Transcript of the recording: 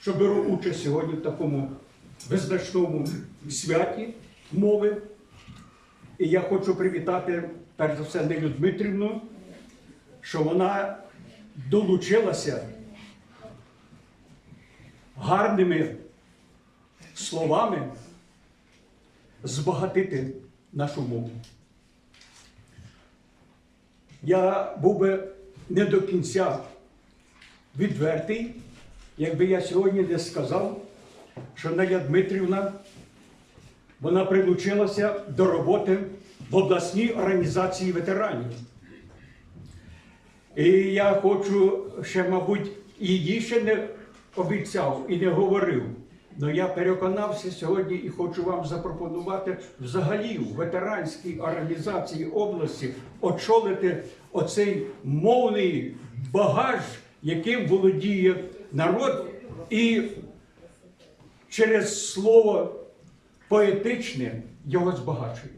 що беру участь сьогодні в такому визначному святі мови. І я хочу привітати, перш за все, Нелю Дмитрівну, що вона долучилася гарними словами збагатити нашу мову. Я був би не до кінця відвертий, якби я сьогодні не сказав, що Неля Дмитрівна вона прилучилася до роботи в обласній організації ветеранів. І я хочу ще, мабуть, її ще не обіцяв і не говорив. Але я переконався сьогодні і хочу вам запропонувати взагалі в ветеранській організації області очолити оцей мовний багаж, яким володіє народ, і через слово поетичне його збагачує.